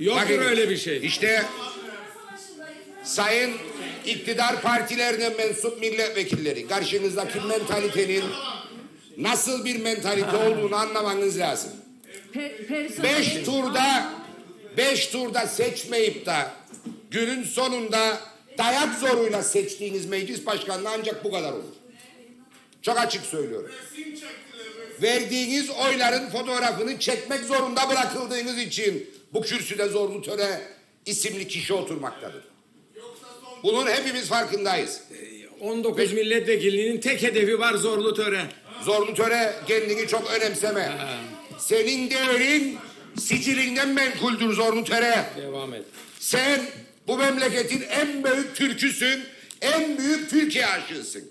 Yoktur Bakın, öyle bir şey. İşte sayın iktidar partilerine mensup milletvekilleri karşınızdaki mentalitenin nasıl bir mentalite olduğunu anlamanız lazım. Beş turda beş turda seçmeyip de günün sonunda dayak zoruyla seçtiğiniz meclis başkanlığı ancak bu kadar olur. Çok açık söylüyorum. Verdiğiniz oyların fotoğrafını çekmek zorunda bırakıldığınız için bu kürsüde Zorlu Töre isimli kişi oturmaktadır. Bunun hepimiz farkındayız. 19 milletvekilliğinin tek hedefi var zorlu töre. Zorlu Töre kendini çok önemseme. Senin değerin sicilinden menkuldür Zorlu Töre. Devam et. Sen bu memleketin en büyük türküsün, en büyük Türkiye aşığısın.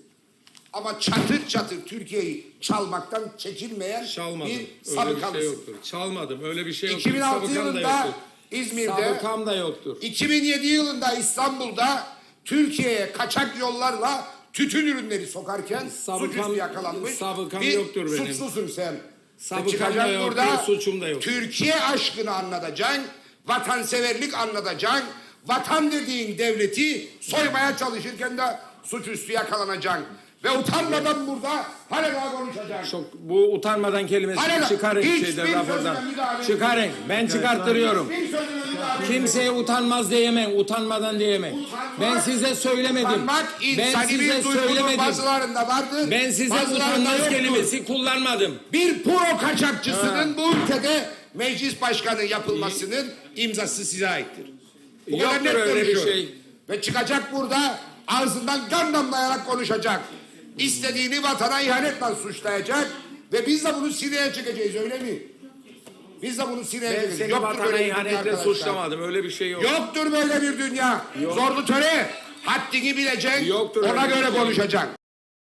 Ama çatır çatır Türkiye'yi çalmaktan çekinmeyen Çalmadım. bir Öyle bir şey yoktur. Çalmadım. Öyle bir şey yoktur. 2006 Sabıkam da yılında yoktur. İzmir'de, Sabıkam da yoktur. 2007 yılında İstanbul'da Türkiye'ye kaçak yollarla tütün ürünleri sokarken Sabıkam- suçüstü yakalanmış sabıkam bir yoktur benim. suçlusun sen. Sabıkam da yoktur, burada suçum da yoktur. Türkiye aşkını anlatacaksın, vatanseverlik anlatacaksın, vatan dediğin devleti soymaya çalışırken de suçüstü yakalanacaksın. Ve utanmadan burada hala daha konuşacaksın. Çok bu utanmadan kelimesini Hala- çıkarın bir rapordan. Çıkarın. Ben çıkarttırıyorum. Kimseye utanmaz diyemem, utanmadan diyemem. Ben size söylemedim. Utanmak Ben size söylemedim. bazılarında vardır. Ben size bazılarında utanmaz yoktur. kelimesi kullanmadım. Bir pro kaçakçısının bu ülkede meclis başkanı yapılmasının imzası size aittir. Bu Yoktur net öyle bir şey. Ve çıkacak burada ağzından kan damlayarak konuşacak. İstediğini vatana ihanetle suçlayacak. Ve biz de bunu Suriye'ye çekeceğiz öyle mi? Biz de bunu Suriye'ye Ben çekeceğiz. seni Yoktur vatana böyle bir dünya ihanetle arkadaşlar. suçlamadım. Öyle bir şey yok. Yoktur böyle bir dünya. Zorlu töre. Haddini bileceksin. Yoktur Ona öyle bir göre şey. konuşacaksın.